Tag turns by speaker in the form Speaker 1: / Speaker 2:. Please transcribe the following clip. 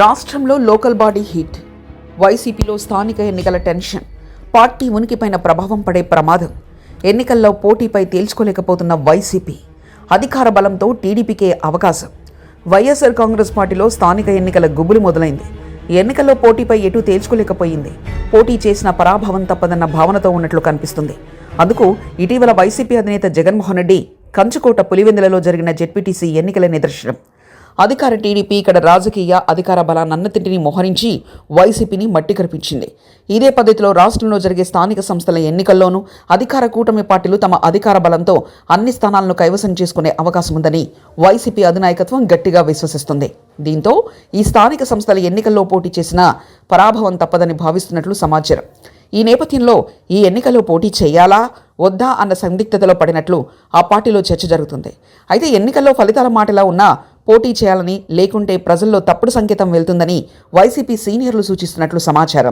Speaker 1: రాష్ట్రంలో local body heat వైసీపీలో స్థానిక ఎన్నికల టెన్షన్ పార్టీ ఉనికిపైన ప్రభావం పడే ప్రమాదం ఎన్నికల్లో పోటీపై తేల్చుకోలేకపోతున్న వైసీపీ అధికార బలంతో టీడీపీకే అవకాశం. వైఎస్ఆర్ కాంగ్రెస్ పార్టీలో స్థానిక ఎన్నికల గుబులు మొదలైంది. ఎన్నికల్లో పోటీపై ఎటు తేల్చుకోలేకపోయింది. పోటీ చేసిన పరాభవం తప్పదన్న భావనతో ఉన్నట్లు కనిపిస్తుంది. అందుకు ఇటీవల వైసీపీ అధినేత జగన్మోహన్ రెడ్డి కంచుకోట పులివెందులలో జరిగిన జెడ్పీటీసీ ఎన్నికల నిదర్శనం. అధికార టీడీపీ ఇక్కడ రాజకీయ అధికార బలాన్నన్నింటినీ మోహరించి వైసీపీని మట్టి కరిపించింది. ఇదే పద్ధతిలో రాష్ట్రంలో జరిగే స్థానిక సంస్థల ఎన్నికల్లోనూ అధికార కూటమి పార్టీలు తమ అధికార బలంతో అన్ని స్థానాలను కైవసం చేసుకునే అవకాశం ఉందని వైసీపీ అధినాయకత్వం గట్టిగా విశ్వసిస్తుంది. దీంతో ఈ స్థానిక సంస్థల ఎన్నికల్లో పోటీ చేసిన పరాభవం తప్పదని భావిస్తున్నట్లు సమాచారం. ఈ నేపథ్యంలో ఈ ఎన్నికల్లో పోటీ చేయాలా వద్దా అన్న సందిగ్ధతలో పడినట్లు ఆ పార్టీలో చర్చ జరుగుతుంది. అయితే ఎన్నికల్లో ఫలితాల మాటలా ఉన్నా పోటీ చేయాలని లేకుంటే ప్రజల్లో తప్పుడు సంకేతం వెళ్తుందని వైసీపీ సీనియర్లు సూచిస్తున్నట్లు సమాచారం.